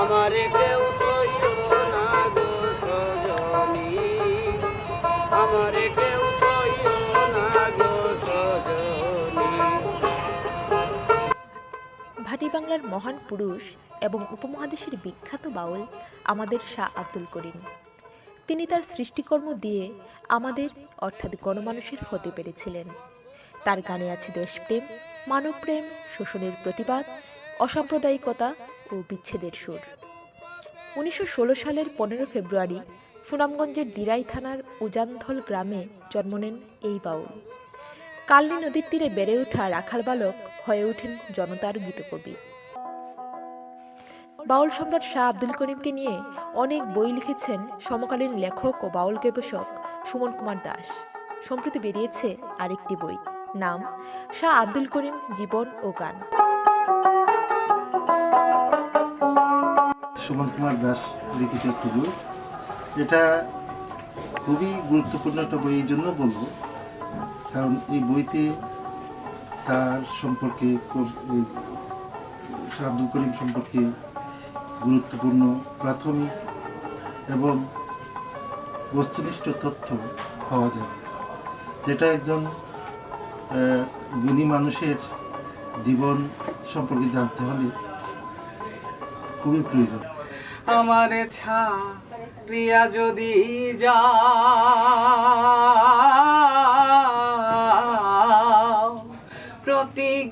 আমারে কেউ ভাটি বাংলার মহান পুরুষ এবং উপমহাদেশের বিখ্যাত বাউল আমাদের শাহ আব্দুল করিম। তিনি তার সৃষ্টিকর্ম দিয়ে আমাদের, অর্থাৎ গণমানুষের হতে পেরেছিলেন। তার গানে আছে দেশপ্রেম, মানবপ্রেম, শোষণের প্রতিবাদ, অসাম্প্রদায়িকতা ও বিচ্ছেদের সুর। উনিশশো ষোলো সালের পনেরো ফেব্রুয়ারি সুনামগঞ্জের দিরাই থানার উজানধল গ্রামে জন্ম নেন এই বাউল। কালনী নদীর তীরে বেড়ে ওঠা রাখাল বালক হয়ে ওঠেন জনতার গীতকবি। বাউল সম্রাট শাহ আব্দুল করিমকে নিয়ে অনেক বই লিখেছেন সমকালীন লেখক ও বাউল গবেষক সুমন কুমার দাস। সম্প্রতি বেরিয়েছে আরেকটি বই, নাম শাহ আব্দুল করিম জীবন ও গান। সুমন কুমার দাস লিখিত একটি বই। এটা খুবই গুরুত্বপূর্ণ একটা বই, এই জন্য বলব। কারণ এই বইতে তার সম্পর্কে শাহ আব্দুল করিম সম্পর্কে গুরুত্বপূর্ণ, প্রাথমিক এবং বস্তুনিষ্ঠ তথ্য পাওয়া যায়। যেটা একজন গুণী মানুষের জীবন সম্পর্কে জানতে হলে খুবই প্রয়োজন। আমার ছাড়িয়া যদি যাও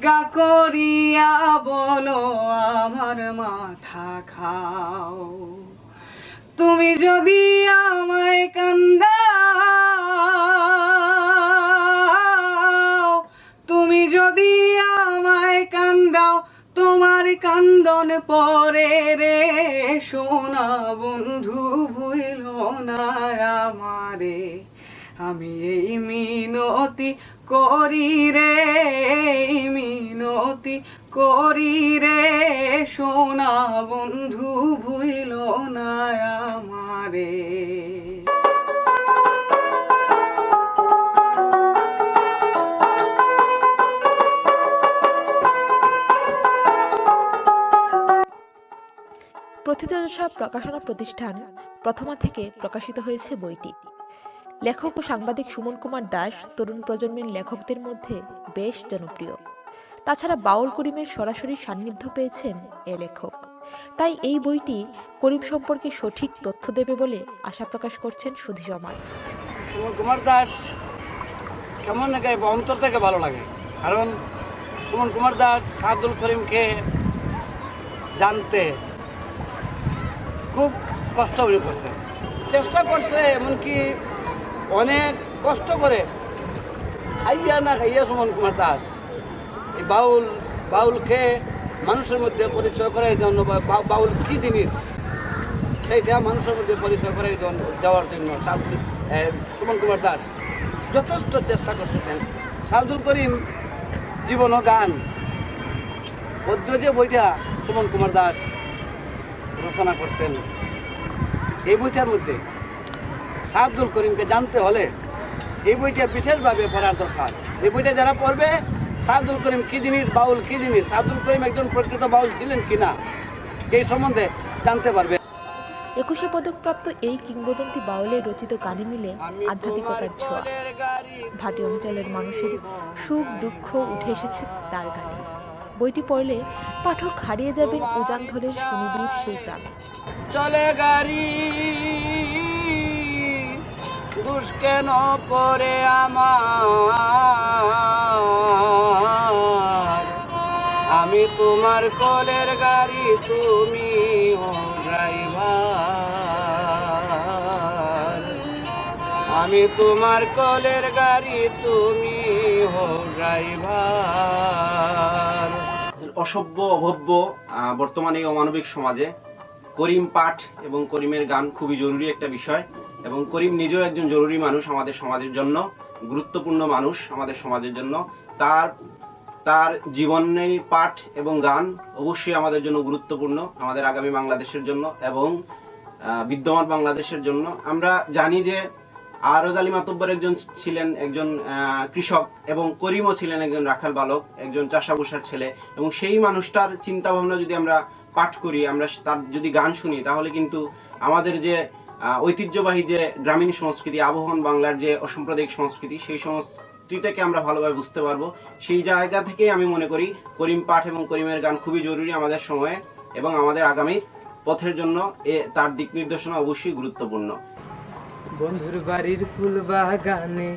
প্রতিজ্ঞা করিয়া বলো, আমার মাথা খাও। তুমি যদি আমায় কান্দাও, তুমি যদি আমায় কান্দাও, তোমার কান্দন পরে রে, সোনা বন্ধু ভুইল না আমারে। আমি এই মিনতি করি রে মিনতি করি রে। সোনা বন্ধু ভুইল না আমারে। প্রথিতযশা প্রকাশনা প্রতিষ্ঠান প্রথমা থেকে প্রকাশিত হয়েছে বইটি। লেখক ও সাংবাদিক সুমন কুমার দাস তরুণ প্রজন্মের লেখকদের মধ্যে বেশ জনপ্রিয়। তাছাড়া বাউল করিমের সরাসরি সান্নিধ্য পেয়েছেন এ লেখক। তাই এই বইটি করিম সম্পর্কে সঠিক তথ্য দেবে বলে আশা প্রকাশ করছেন সুধী সমাজ। সুমন কুমার দাস কেমন অন্তর থেকে ভালো লাগে? কারণ সুমন কুমার দাস, আব্দুল করিমকে জানতে খুব কষ্ট উনি করছেন। চেষ্টা করছে, এমনকি অনেক কষ্ট করে খাইয়া না খাইয়া সুমন কুমার দাস। এই বাউল, বাউলকে মানুষের মধ্যে পরিচয় করাই জন্য বাউল কী জিনিস, সেইটা মানুষের মধ্যে পরিচয় করাই দেওয়ার- জন্য সুমন কুমার দাস যথেষ্ট চেষ্টা করতেছেন। শাহদুল করিম জীবন ও গান পদ্য যে বইটা সুমন কুমার দাস রচনা করছেন, এই বইটার মধ্যে শাহ আব্দুল করিমকে জানতে হলে এই বইটা বিশেষভাবে পড়ার দরকার। এই বইটা যারা পড়বে শাহ আব্দুল করিম কী জিনিস বাউল কী জিনিস শাহ আব্দুল করিম একজন প্রকৃত বাউল ছিলেন কি না এই সম্বন্ধে জানতে পারবে। একুশে পদকপ্রাপ্ত এই কিংবদন্তি বাউলের রচিত গানে মিলে আধ্যাত্মিকতার ছোঁয়া। ভাটি অঞ্চলের মানুষের সুখ দুঃখ উঠে এসেছে তার গানে। বইটি পড়লে পাঠক হারিয়ে যাবেন উজানধরের সুনিবিড় সেই গ্রামে। চলে গাড়ি কেন পরে আমার? আমি তোমার কলের গাড়ি, তুমি ও ড্রাইভার। আমি তোমার কলের গাড়ি, তুমি হো ড্রাইভার। অসভ্য, অভব্য বর্তমানে এই অমানবিক সমাজে করিম পাঠ এবং করিমের গান খুবই জরুরি একটা বিষয়। এবং করিম নিজেও একজন জরুরি মানুষ আমাদের সমাজের জন্য, গুরুত্বপূর্ণ মানুষ আমাদের সমাজের জন্য। তার তার জীবনের পাঠ এবং গান অবশ্যই আমাদের জন্য গুরুত্বপূর্ণ, আমাদের আগামী বাংলাদেশের জন্য এবং বিদ্যমান বাংলাদেশের জন্য। আমরা জানি যে আর রোজালি মাতব্বর একজন ছিলেন একজন কৃষক এবং করিমও ছিলেন একজন রাখাল বালক, একজন চাষাবুসার ছেলে এবং সেই মানুষটার চিন্তা ভাবনা যদি আমরা পাঠ করি, আমরা তার যদি গান শুনি, তাহলে কিন্তু আমাদের যে ঐতিহ্যবাহী যে গ্রামীণ সংস্কৃতি আবহন বাংলার যে অসাম্প্রদায়িক সংস্কৃতি, সেই সংস্কৃতিটাকে আমরা ভালোভাবে বুঝতে পারব। সেই জায়গা থেকেই আমি মনে করি করিম পাঠ এবং করিমের গান খুবই জরুরি আমাদের সময়ে এবং আমাদের আগামীর পথের জন্য এ তার দিক নির্দেশনা অবশ্যই গুরুত্বপূর্ণ। বন্ধুর বাড়ির ফুল বাগানে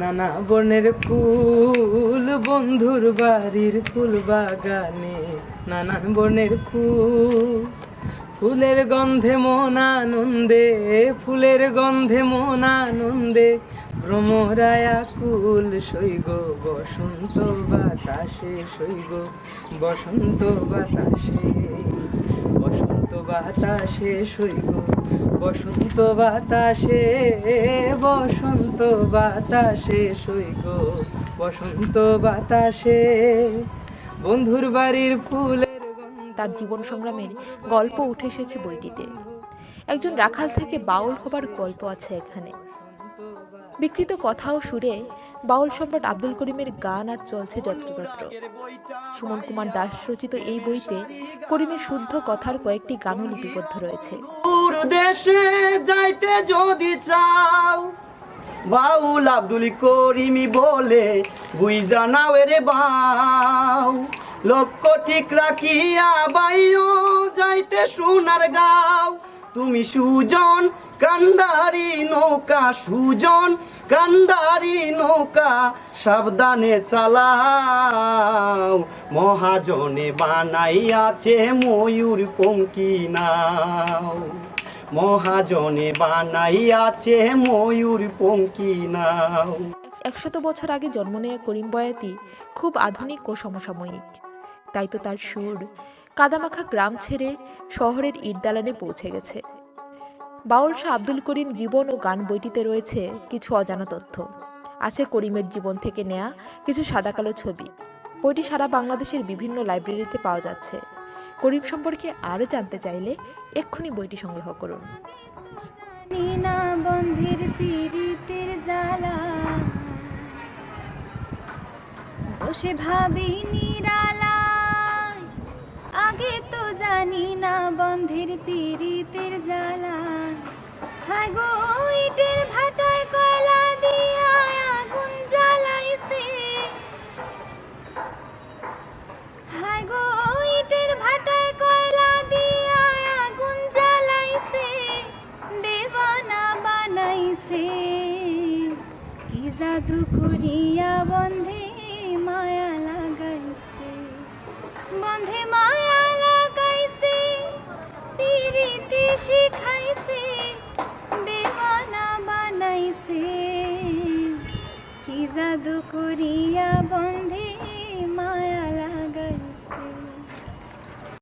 নানা বর্ণের ফুল, বন্ধুর বাড়ির ফুল বাগানে নানান বর্ণের ফুল। ফুলের গন্ধে মন আনন্দে, ফুলের গন্ধে মন আনন্দে। ভ্রমরায়া কুল সৈগ, বসন্ত বাতাসে সৈগ, বসন্ত বাতাসে। বসন্ত বাতাসে সৈগ, বসন্ত বাতাসে বসন্ত বাতাসে সৈগ, বসন্ত বাতাসে। বন্ধুর বাড়ির গন্ধ তার জীবন সংগ্রামের গল্প উঠে এসেছে বইটিতে। একজন রাখাল থেকে বাউল হবার গল্প আছে এখানে। বিকৃত কথা ও সুরে বাউল সম্রাট আব্দুল করিমের গান আর চলছে যত্রতত্র। সুমন কুমার দাস রচিত এই বইতে করিমের শুদ্ধ কথার কয়েকটি গানও লিপিবদ্ধ রয়েছে। দেশে যাইতে যদি চাও, বাউল আব্দুল করিমি বলে বুই জানাও রে বাউ। লক্ষ্য ঠিক রাখিয়া বাইও, যাইতে সোনার গাও। তুমি সুজন কান্ডারি নৌকা, সুজন কান্ডারি নৌকা, সাবধানে চালাও। মহাজনে বানাইয়াছে ময়ূর পঙ্কি নাও। মহাজনে বানাইয়াছে ময়ূর পঙ্কি নাও। একশত বছর আগে জন্ম নেয়া করিম বয়াতি খুব আধুনিক ও সমসাময়িক। তাই তো তার সুর। কাদামাখা গ্রাম ছেড়ে শহরের ইটদালানে পৌঁছে গেছে। বাউল শাহ আব্দুল করিম জীবন ও গান বইটিতে রয়েছে কিছু অজানা তথ্য। আছে করিমের জীবন থেকে নেয়া কিছু সাদাকালো ছবি। বইটি সারা বাংলাদেশের বিভিন্ন লাইব্রেরিতে পাওয়া যাচ্ছে। করিম সম্পর্কে আরও জানতে চাইলে এক্ষুনি বইটি সংগ্রহ করুন। বন্ধের জ্বালা। ভাবি নিরালায় না বন্ধের পীড়িতের জ্বালা। হায় গো, ইটের ভাটায় কয়লা দিয়া আগুন জ্বালাইছে। হায় গো, ইটের ভাটায় কয়লা দিয়া আগুন জ্বালাইছে। বানাইছে। কি জাদু করিয়া বন্ধে মায়া লাগাইছে। বন্ধে মায়া